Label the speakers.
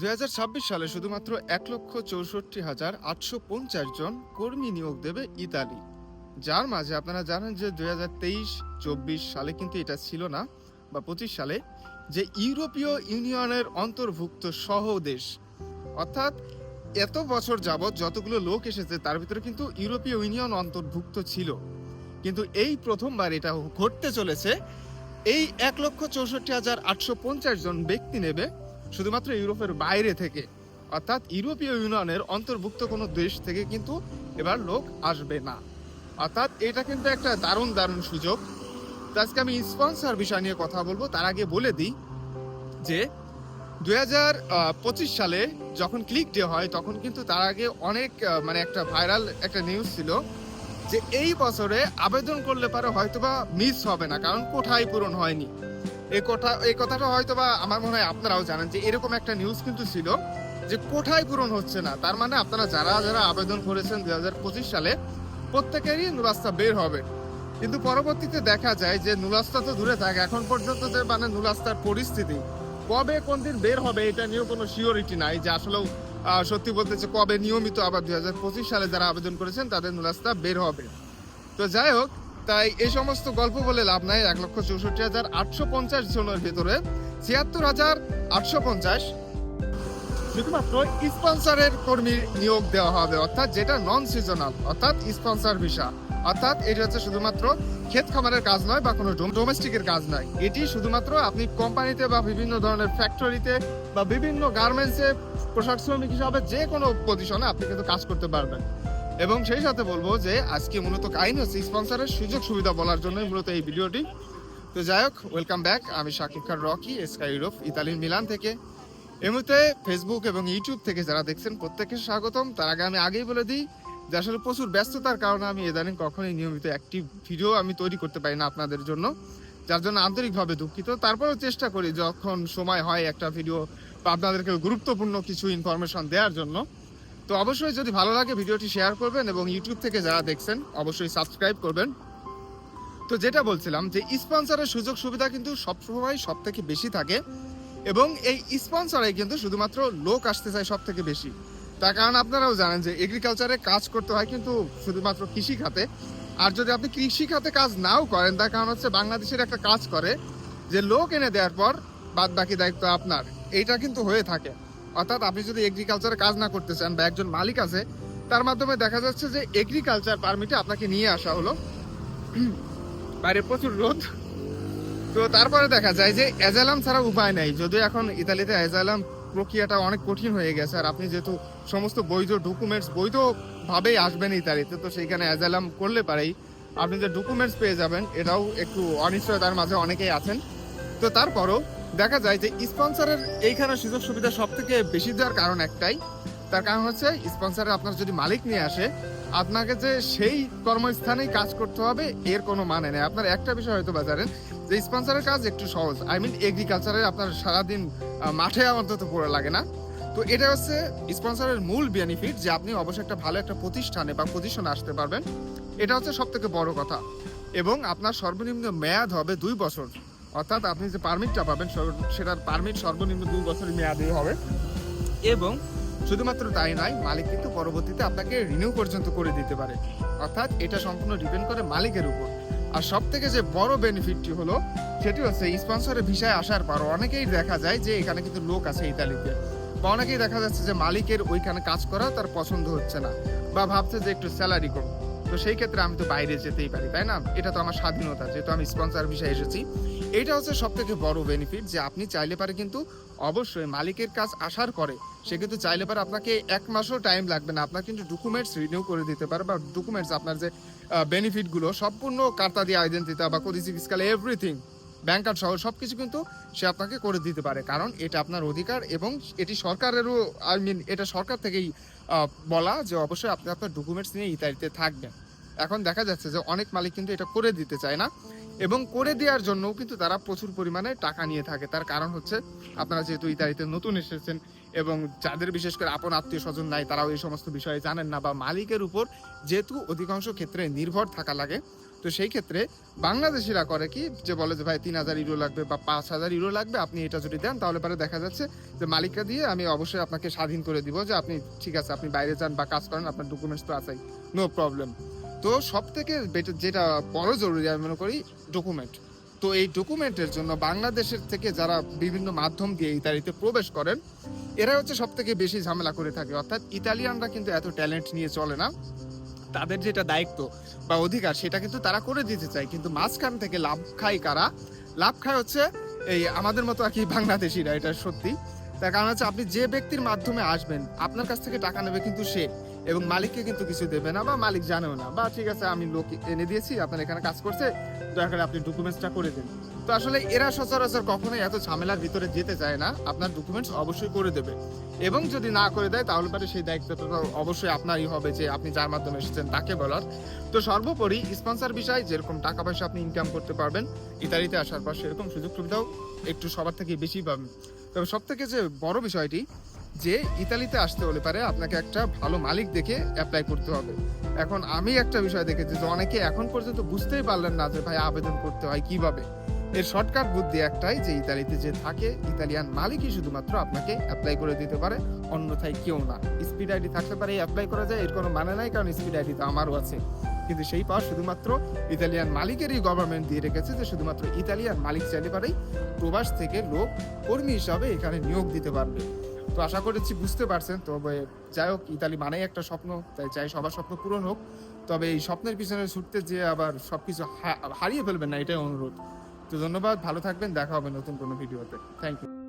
Speaker 1: দুই হাজার ছাব্বিশ সালে শুধুমাত্র এক লক্ষ চৌষট্টি হাজার আটশো পঞ্চাশ জন কর্মী নিয়োগ দেবে ইতালি। যার মাঝে আপনারা জানেন যে দুই হাজার তেইশ, চব্বিশ সালে কিন্তু এটা ছিল না, বা পঁচিশ সালে, যে ইউরোপীয় ইউনিয়নের অন্তর্ভুক্ত সহ দেশ। অর্থাৎ এত বছর যাবৎ যতগুলো লোক এসেছে, তার ভিতরে কিন্তু ইউরোপীয় ইউনিয়ন অন্তর্ভুক্ত ছিল। কিন্তু এই প্রথমবার এটা ঘটতে চলেছে। এই এক লক্ষ চৌষট্টি হাজার আটশো পঞ্চাশ জন ব্যক্তি নেবে শুধুমাত্র ইউরোপের বাইরে থেকে। অর্থাৎ ইউরোপীয় ইউনিয়নের অন্তর্ভুক্ত কোনো দেশ থেকে কিন্তু এবার লোক আসবে না। অর্থাৎ এটা কিন্তু একটা দারুণ দারুণ সুযোগ। আজকে আমি স্পন্সর বিষয় নিয়ে কথা বলব। তার আগে বলে দিই যে, দুই হাজার পঁচিশ সালে যখন ক্লিক ডে হয়, তখন কিন্তু তার আগে অনেক মানে একটা ভাইরাল একটা নিউজ ছিল যে এই বছরে আবেদন করলে পারে হয়তোবা মিস হবে না, কারণ কোঠায় পূরণ হয়নি। এই কথা, এই কথাটা হয়তোবা আমার মনে হয় আপনারাও জানেন যে এরকম একটা নিউজ কিন্তু ছিল যে কোঠায় পূরণ হচ্ছে না। তার মানে আপনারা যারা যারা আবেদন করেছেন দুই হাজার পঁচিশ সালে, প্রত্যেকেরই নুরাস্তা বের হবে। কিন্তু পরবর্তীতে দেখা যায় যে নুরাস্তা তো দূরে থাকে, এখন পর্যন্ত যে মানে নুরাস্তার পরিস্থিতি, কবে কোন দিন বের হবে এটা নিয়েও কোনো শিওরিটি নাই যে আসলেও সত্যি বলতে যে কবে নিয়মিত আবার দুই হাজার পঁচিশ সালে যারা আবেদন করেছেন তাদের নুরাস্তা বের হবে। তো যাই হোক তাই এই সমস্ত গল্প বলে লাভ নাই এক লক্ষ চৌষট্টি হাজার আটশো পঞ্চাশ জনের ভেতরে। ছিয়াত্তর হাজার আটশো পঞ্চাশ। শুধুমাত্র স্পন্সরের কর্মী নিয়োগ দেওয়া হবে, অর্থাৎ যেটা নন সিজনাল অর্থাৎ স্পন্সর ভিসা। অর্থাৎ এটি হচ্ছে শুধুমাত্র ক্ষেত খামারের কাজ নয় বা কোনো ডোমেস্টিকের কাজ নয়। এটি শুধুমাত্র আপনি কোম্পানিতে বা বিভিন্ন ধরনের ফ্যাক্টরিতে বা বিভিন্ন গার্মেন্টসে পোশাক শ্রমিক হিসাবে যে কোনো পজিশনে আপনি কিন্তু কাজ করতে পারবেন। এবং সেই সাথে বলব যে আজকে মূলত কাহিনী হচ্ছে স্পন্সরের সুযোগ সুবিধা বলার জন্যই মূলত এই ভিডিওটি। তো যাই হোক ওয়েলকাম ব্যাক আমি Shakib Khan Rocky sky Europe ইতালির মিলান থেকে। এই মুহূর্তে ফেসবুক এবং ইউটিউব থেকে যারা দেখছেন, প্রত্যেককে স্বাগতম। তার আগে আমি আগেই বলে দিই যে আসলে প্রচুর ব্যস্ততার কারণে আমি ইদানিং কখনোই নিয়মিত একটি ভিডিও আমি তৈরি করতে পারি না আপনাদের জন্য, যার জন্য আন্তরিকভাবে দুঃখিত। তারপরেও চেষ্টা করি যখন সময় হয় একটা ভিডিও বা আপনাদেরকে গুরুত্বপূর্ণ কিছু ইনফরমেশন দেওয়ার জন্য। তো অবশ্যই যদি ভালো লাগে ভিডিওটি শেয়ার করবেন এবং ইউটিউব থেকে যারা দেখছেন, অবশ্যই সাবস্ক্রাইব করবেন। তো যেটা বলছিলাম যে স্পন্সরের সুযোগ সুবিধা কিন্তু সবসময় সব থেকে বেশি থাকে এবং এই স্পন্সরে কিন্তু শুধুমাত্র লোক আসতে চায় সব থেকে বেশি। তার কারণ আপনারাও জানেন যে এগ্রিকালচারে কাজ করতে হয় কিন্তু শুধুমাত্র কৃষি খাতে আর যদি আপনি কৃষি খাতে কাজ নাও করেন, তার কারণ হচ্ছে বাংলাদেশের একটা কাজ করে যে লোক এনে দেওয়ার পর বাদ বাকি দায়িত্ব আপনার। এইটা কিন্তু হয়ে থাকে। অর্থাৎ আপনি যদি এগ্রিকালচারে কাজ না করতে চান বা একজন মালিক আছে, তার মাধ্যমে দেখা যাচ্ছে যে এগ্রিকালচার পারমিটে আপনাকে নিয়ে আসা হলো। বাইরে প্রচুর রোদ। তো তারপরে দেখা যায় যে অ্যাজালাম ছাড়া উপায় নাই। যদিও এখন ইতালিতে অ্যাজালাম প্রক্রিয়াটা অনেক কঠিন হয়ে গেছে, আর আপনি যেহেতু সমস্ত বৈধ ডকুমেন্টস বৈধভাবেই আসবেন ইতালিতে, তো সেইখানে অ্যাজালাম করলে পারেই। আপনি যে ডকুমেন্টস পেয়ে যাবেন, এটাও একটু অনিশ্চয়তার মাঝে অনেকেই আছেন। তো তারপরও দেখা যায় যে স্পন্সরের এইখানে সুযোগ সুবিধা সব থেকে বেশি দেওয়ার কারণ একটাই। তার কারণ হচ্ছে স্পন্সরের আপনার যদি মালিক নিয়ে আসে, আপনাকে যে সেই কর্মস্থানেই কাজ করতে হবে, এর কোনো মানে নেই। আপনার একটা বিষয় হয়তো বা জানেন, যে স্পন্সরের কাজ একটু সহজ। আই মিন এগ্রিকালচারের আপনার সারাদিন মাঠে অন্তত পড়ে লাগে না। তো এটা হচ্ছে স্পন্সরের মূল বেনিফিট যে আপনি অবশ্যই একটা ভালো একটা প্রতিষ্ঠানে বা পজিশনে আসতে পারবেন। এটা হচ্ছে সব থেকে বড় কথা। এবং আপনার সর্বনিম্ন মেয়াদ হবে দুই বছর। অর্থাৎ আপনি যে পারমিটটা পাবেন সেটার পারমিট সর্বনিম্ন দুই বছরের মেয়াদে হবে। এবং শুধুমাত্র তাই নয়, মালিক কিন্তু পরবর্তীতে আপনাকে রিনিউ পর্যন্ত করে দিতে পারে। অর্থাৎ এটা সম্পূর্ণ ডিপেন্ড করে মালিকের উপর। আর সব থেকে যে বড় বেনিফিটটি হলো, সেটি হচ্ছে স্পন্সরের ভিসায় আসার পর অনেকেই দেখা যায় যে এখানে কিন্তু লোক আছে ইতালিতে। বা অনেকেই দেখা যাচ্ছে যে মালিকের ওইখানে কাজ করা তার পছন্দ হচ্ছে না, বা ভাবছে যে একটু স্যালারি কম। তো সেই ক্ষেত্রে আমি তো বাইরে যেতেই পারি, তাই না? এটা তো আমার স্বাধীনতা, যেহেতু আমি স্পন্সর ভিসায় এসেছি। এইটা হচ্ছে সব থেকে বড় বেনিফিট যে আপনি চাইলে পারে কিন্তু অবশ্যই মালিকের কাজ আসার পরে সে কিন্তু চাইলে পারে আপনাকে এক মাসও টাইম লাগবে না। আপনার কিন্তু ডকুমেন্টস রিনিউ করে দিতে পারে বা ডকুমেন্টস আপনার যে বেনিফিটগুলো সম্পূর্ণ কার্তা দিয়ে আইডেন্টিতা বা কদিসি ফিসকাল এভরিথিং ব্যাংক কার্ড সহ সব কিছু কিন্তু সে আপনাকে করে দিতে পারে। কারণ এটা আপনার অধিকার এবং এটি সরকারেরও আই মিন এটা সরকার থেকেই বলা যে অবশ্যই আপনি আপনার ডকুমেন্টস নিয়ে ইতালিতে থাকবেন। এখন দেখা যাচ্ছে যে অনেক মালিক কিন্তু এটা করে দিতে চায় না। এবং করে দেওয়ার জন্যও কিন্তু তারা প্রচুর পরিমাণে টাকা নিয়ে থাকে। তার কারণ হচ্ছে আপনারা যেহেতু ইতালিতে নতুন এসেছেন এবং যাদের বিশেষ করে আপন আত্মীয় স্বজন নাই, তারাও এই সমস্ত বিষয়ে জানেন না বা মালিকের উপর যেহেতু অধিকাংশ ক্ষেত্রে নির্ভর থাকা লাগে, তো সেই ক্ষেত্রে বাংলাদেশিরা করে কি যে বলে যে, ভাই, তিন হাজার ইউরো লাগবে বা পাঁচ হাজার ইউরো লাগবে, আপনি এটা যদি দেন, তাহলে পরে দেখা যাচ্ছে যে মালিককে দিয়ে আমি অবশ্যই আপনাকে স্বাধীন করে দিব যে, আপনি ঠিক আছে, আপনি বাইরে যান বা কাজ করেন, আপনার ডকুমেন্টস তো আছেই নো প্রবলেম তো সব থেকে যেটা বড় জরুরি আমি মনে করি ডকুমেন্ট তো এই ডকুমেন্টের জন্য বাংলাদেশের থেকে যারা বিভিন্ন মাধ্যম দিয়ে ইতালিতে প্রবেশ করেন এরা হচ্ছে সব থেকে বেশি ঝামেলা করে থাকে। অর্থাৎ ইতালিয়ানরা কিন্তু এত ট্যালেন্ট নিয়ে চলে না। তাদের যেটা দায়িত্ব বা অধিকার, সেটা কিন্তু তারা করে দিতে চায়। কিন্তু মাঝখান থেকে লাভ খায় কারা? লাভ খায় হচ্ছে এই আমাদের মতো আর কি বাংলাদেশিরা, এটা সত্যি। তার কারণ হচ্ছে আপনি যে ব্যক্তির মাধ্যমে আসবেন, আপনার কাছ থেকে টাকা নেবে কিন্তু সে। এবং মালিককে কিন্তু কিছু দেবে না বা মালিক জানেও না। বা ঠিক আছে, আমি লোক এনে দিয়েছি, আপনার এখানে কাজ করছে, দয়া করে আপনি ডকুমেন্টসটা করে দিন। তো আসলে এরা সচরাচর কখনোই এত ঝামেলার ভিতরে যেতে চায় না। আপনার ডকুমেন্টস অবশ্যই করে দেবে। এবং যদি না করে দেয়, তাহলে পরে সেই দায়িত্বটা অবশ্যই আপনারই হবে যে আপনি যার মাধ্যমে এসেছেন তাকে বলার। তো সর্বোপরি স্পন্সর বিষয় যেরকম টাকা পয়সা আপনি ইনকাম করতে পারবেন, ইতালিতে আসার পর সেরকম সুযোগ সুবিধাও একটু সবার থেকে বেশি পাবেন। তবে সব থেকে যে বড় বিষয়টি যে ইতালিতে আসতে হলে পারে আপনাকে একটা ভালো মালিক দেখে অ্যাপ্লাই করতে হবে। এখন আমি একটা বিষয় দেখেছি যে অনেকে এখন পর্যন্ত বুঝতেই পারলেন না যে ভাই আবেদন করতে হয় কীভাবে। এর শর্টকাট বুদ্ধি একটাই যে ইতালিতে যে থাকে, ইতালিয়ান মালিকই শুধুমাত্র আপনাকে অ্যাপ্লাই করে দিতে পারে, অন্যথায় কেউ না। স্পিড আইডি থাকতে পারে অ্যাপ্লাই করা যায়, এর কোনো মানে নাই, কারণ স্পিড আইডি তো আমারও আছে। কিন্তু সেই পাওয়ার শুধুমাত্র ইতালিয়ান মালিকেরই গভর্নমেন্ট দিয়ে রেখেছে যে শুধুমাত্র ইতালিয়ান মালিক চাইলে পারেই প্রবাস থেকে লোক কর্মী হিসাবে এখানে নিয়োগ দিতে পারবে। তো আশা করেছি বুঝতে পারছেন। তবে যাই হোক, ইতালি মানেই একটা স্বপ্ন, তাই চাই সবার স্বপ্ন পূরণ হোক। তবে এই স্বপ্নের পিছনে ছুটতে যেয়ে আবার সবকিছু হা- হারিয়ে ফেলবেন না, এটাই অনুরোধ। তো ধন্যবাদ, ভালো থাকবেন, দেখা হবে নতুন কোনো ভিডিওতে। Thank you